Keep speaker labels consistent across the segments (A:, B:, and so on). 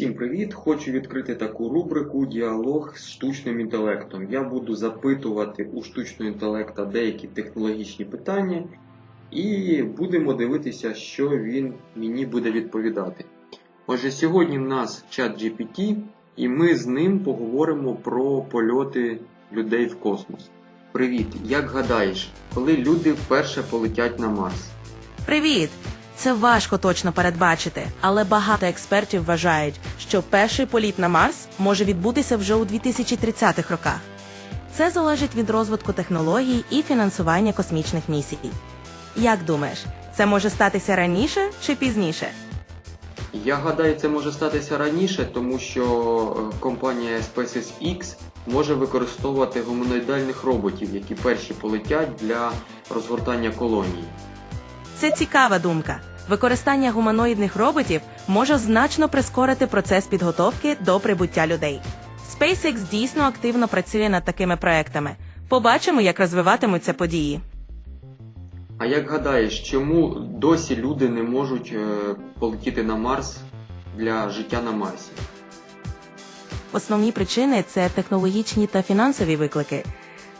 A: Всім привіт! Хочу відкрити таку рубрику Діалог з штучним інтелектом. Я буду запитувати у штучного інтелекта деякі технологічні питання, і будемо дивитися, що він мені буде відповідати. Отже, сьогодні в нас чат GPT, і ми з ним поговоримо про польоти людей в космос. Привіт! Як гадаєш, коли люди вперше полетять на Марс?
B: Привіт! Це важко точно передбачити, але багато експертів вважають, що перший політ на Марс може відбутися вже у 2030-х роках. Це залежить від розвитку технологій і фінансування космічних місій. Як думаєш, це може статися раніше чи пізніше?
A: Я гадаю, це може статися раніше, тому що е, компанія SpaceX може використовувати гуманоїдальних роботів, які перші полетять для розгортання колонії.
B: Це цікава думка. Використання гуманоїдних роботів може значно прискорити процес підготовки до прибуття людей. SpaceX дійсно активно працює над такими проектами. Побачимо, як розвиватимуться події.
A: А як гадаєш, чому досі люди не можуть е, полетіти на Марс для життя на Марсі?
B: Основні причини це технологічні та фінансові виклики.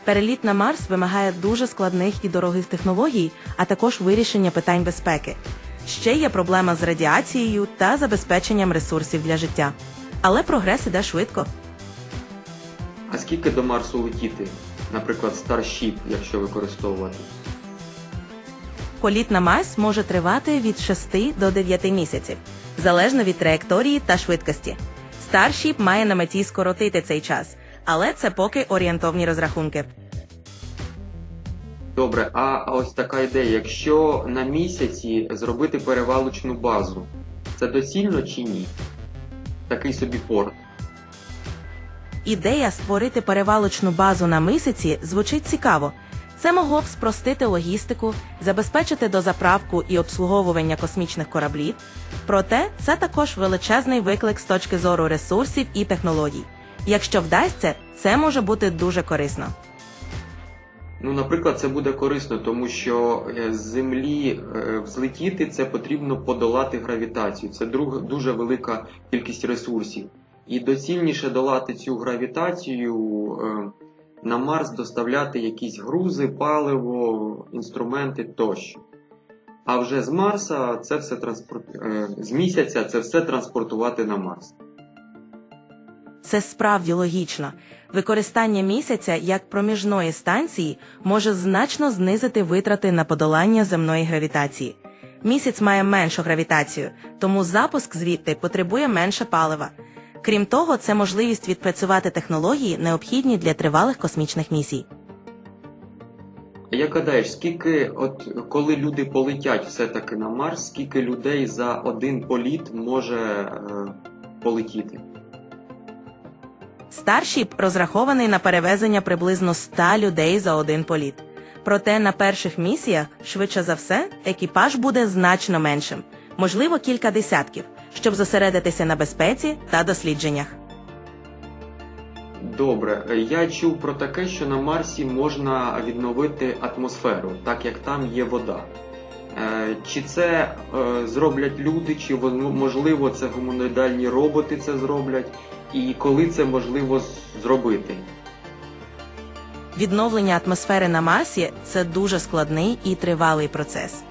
B: Переліт на Марс вимагає дуже складних і дорогих технологій, а також вирішення питань безпеки. Ще є проблема з радіацією та забезпеченням ресурсів для життя. Але прогрес іде швидко.
A: А скільки до Марсу летіти? Наприклад, Starship, якщо використовувати.
B: Політ на Марс може тривати від 6 до 9 місяців, залежно від траєкторії та швидкості. Starship має на меті скоротити цей час, але це поки орієнтовні розрахунки.
A: Добре, а ось така ідея, якщо на місяці зробити перевалочну базу, це доцільно чи ні? Такий собі порт.
B: Ідея створити перевалочну базу на мисяці звучить цікаво. Це могло б спростити логістику, забезпечити дозаправку і обслуговування космічних кораблів. Проте це також величезний виклик з точки зору ресурсів і технологій. Якщо вдасться, це може бути дуже корисно.
A: Ну, наприклад, це буде корисно, тому що е, з Землі е, взлетіти це потрібно подолати гравітацію. Це дуже велика кількість ресурсів. І доцільніше долати цю гравітацію е, на Марс доставляти якісь грузи, паливо, інструменти тощо. А вже з Марса це все транспорт... з місяця це все транспортувати на Марс.
B: Це справді логічно. Використання місяця як проміжної станції може значно знизити витрати на подолання земної гравітації. Місяць має меншу гравітацію, тому запуск звідти потребує менше палива. Крім того, це можливість відпрацювати технології, необхідні для тривалих космічних місій.
A: Як гадаєш, скільки, от коли люди полетять все-таки на Марс, скільки людей за один політ може е, полетіти?
B: Старшіп розрахований на перевезення приблизно 100 людей за один політ. Проте на перших місіях, швидше за все, екіпаж буде значно меншим, можливо, кілька десятків, щоб зосередитися на безпеці та дослідженнях.
A: Добре, я чув про таке, що на Марсі можна відновити атмосферу, так як там є вода. Е, Чи це е, зроблять люди, чи можливо це гуманоїдальні роботи це зроблять, і коли це можливо зробити?
B: Відновлення атмосфери на Марсі це дуже складний і тривалий процес.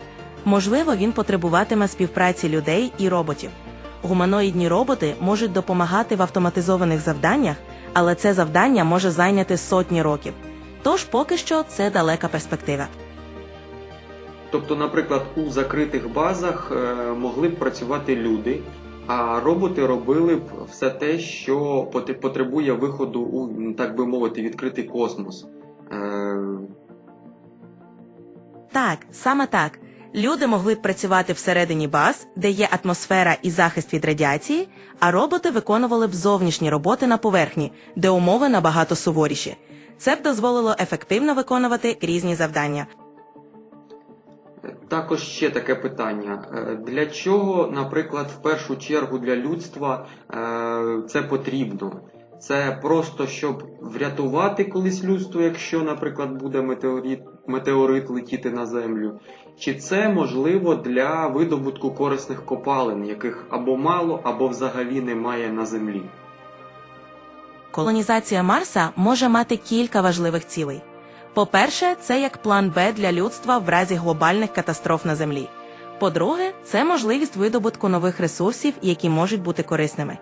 B: Можливо, він потребуватиме співпраці людей і роботів. Гуманоїдні роботи можуть допомагати в автоматизованих завданнях, але це завдання може зайняти сотні років. Тож поки що це далека перспектива.
A: Тобто, наприклад, у закритих базах е, могли б працювати люди, а роботи робили б все те, що потребує виходу у, так би мовити, відкритий космос. Е,
B: Так, саме так. Люди могли б працювати всередині баз, де є атмосфера і захист від радіації, а роботи виконували б зовнішні роботи на поверхні, де умови набагато суворіші. Це б дозволило ефективно виконувати різні завдання.
A: Також ще таке питання: Е, для чого, наприклад, в першу чергу для людства е, це потрібно? Це просто щоб врятувати колись людство, якщо, наприклад, буде метеорит, метеорит летіти на землю, чи це можливо для видобутку корисних копалин, яких або мало, або взагалі немає на землі.
B: Колонізація Марса може мати кілька важливих цілей. По-перше, це як план Б для людства в разі глобальних катастроф на Землі. По-друге, це можливість видобутку нових ресурсів, які можуть бути корисними.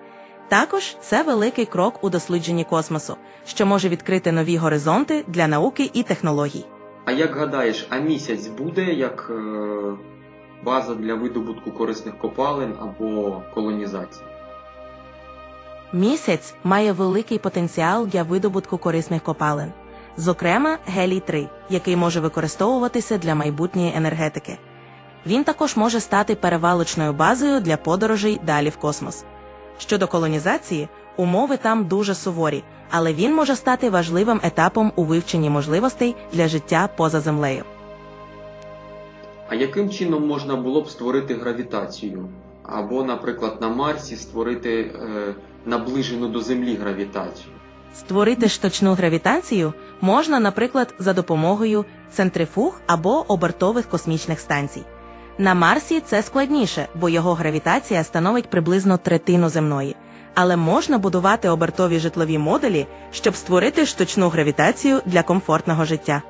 B: Також це великий крок у дослідженні космосу, що може відкрити нові горизонти для науки і технологій.
A: А як гадаєш, а місяць буде як е, база для видобутку корисних копалин або колонізації?
B: Місяць має великий потенціал для видобутку корисних копалин, зокрема гелій 3 який може використовуватися для майбутньої енергетики. Він також може стати перевалочною базою для подорожей далі в космос. Щодо колонізації, умови там дуже суворі, але він може стати важливим етапом у вивченні можливостей для життя поза землею.
A: А яким чином можна було б створити гравітацію? Або, наприклад, на Марсі створити е, наближену до Землі гравітацію?
B: Створити штучну гравітацію можна, наприклад, за допомогою центрифуг або обертових космічних станцій. На Марсі це складніше, бо його гравітація становить приблизно третину земної. Але можна будувати обертові житлові модулі, щоб створити штучну гравітацію для комфортного життя.